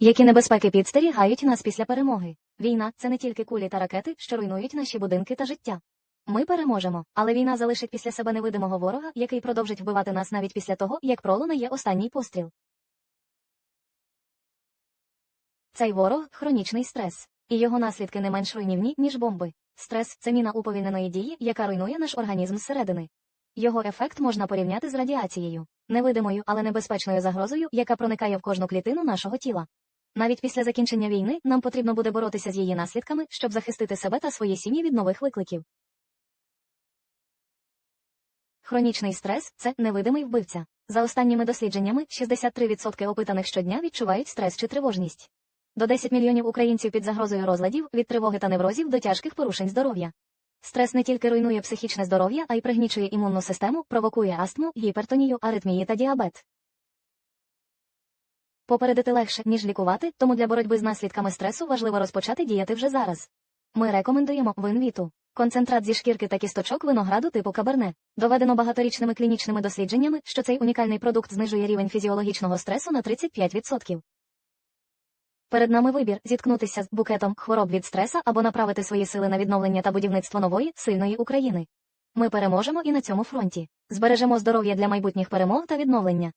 Які небезпеки підстерігають нас після перемоги? Війна це не тільки кулі та ракети, що руйнують наші будинки та життя. Ми переможемо, але війна залишить після себе невидимого ворога, який продовжить вбивати нас навіть після того, як пролунає останній постріл. Цей ворог хронічний стрес, і його наслідки не менш руйнівні, ніж бомби. Стрес це міна уповільненої дії, яка руйнує наш організм зсередини. Його ефект можна порівняти з радіацією, невидимою, але небезпечною загрозою, яка проникає в кожну клітину нашого тіла. Навіть після закінчення війни нам потрібно буде боротися з її наслідками, щоб захистити себе та свої сім'ї від нових викликів. Хронічний стрес це невидимий вбивця. За останніми дослідженнями, 63% опитаних щодня відчувають стрес чи тривожність. До 10 мільйонів українців під загрозою розладів від тривоги та неврозів до тяжких порушень здоров'я. Стрес не тільки руйнує психічне здоров'я, а й пригнічує імунну систему, провокує астму, гіпертонію, аритмії та діабет. Попередити легше, ніж лікувати, тому для боротьби з наслідками стресу важливо розпочати діяти вже зараз. Ми рекомендуємо винвіту. Концентрат зі шкірки та кісточок винограду типу каберне. Доведено багаторічними клінічними дослідженнями, що цей унікальний продукт знижує рівень фізіологічного стресу на 35%. Перед нами вибір зіткнутися з букетом хвороб від стреса або направити свої сили на відновлення та будівництво нової, сильної України. Ми переможемо і на цьому фронті. Збережемо здоров'я для майбутніх перемог та відновлення.